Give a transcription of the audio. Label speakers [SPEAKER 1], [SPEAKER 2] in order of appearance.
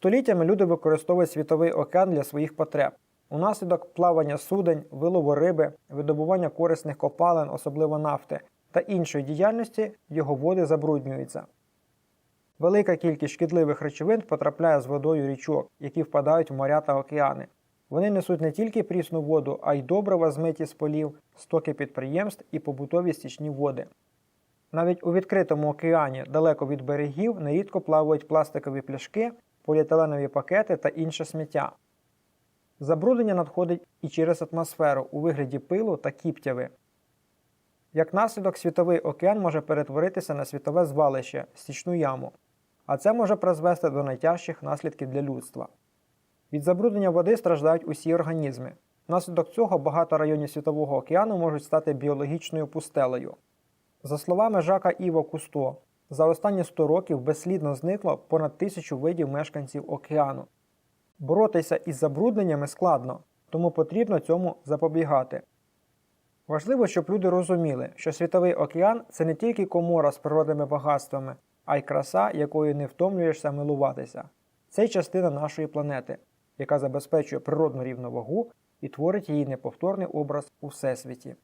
[SPEAKER 1] Століттями люди використовують світовий океан для своїх потреб. Унаслідок плавання судень, вилову риби, видобування корисних копалин, особливо нафти, та іншої діяльності його води забруднюються. Велика кількість шкідливих речовин потрапляє з водою річок, які впадають в моря та океани. Вони несуть не тільки прісну воду, а й добрива змиті з полів, стоки підприємств і побутові стічні води. Навіть у відкритому океані, далеко від берегів, нерідко плавають пластикові пляшки, поліетиленові пакети та інше сміття. Забруднення надходить і через атмосферу у вигляді пилу та кіптяви. Як наслідок, світовий океан може перетворитися на світове звалище, стічну яму, а це може призвести до найтяжчих наслідків для людства. Від забруднення води страждають усі організми. Внаслідок цього багато районів Світового океану можуть стати біологічною пустелею. За словами Жака Іво Кусто, за останні 100 років безслідно зникло понад тисячу видів мешканців океану. Боротися із забрудненнями складно, тому потрібно цьому запобігати. Важливо, щоб люди розуміли, що Світовий океан це не тільки комора з природними багатствами, а й краса, якою не втомлюєшся милуватися. Це й частина нашої планети, яка забезпечує природну рівновагу і творить її неповторний образ у всесвіті.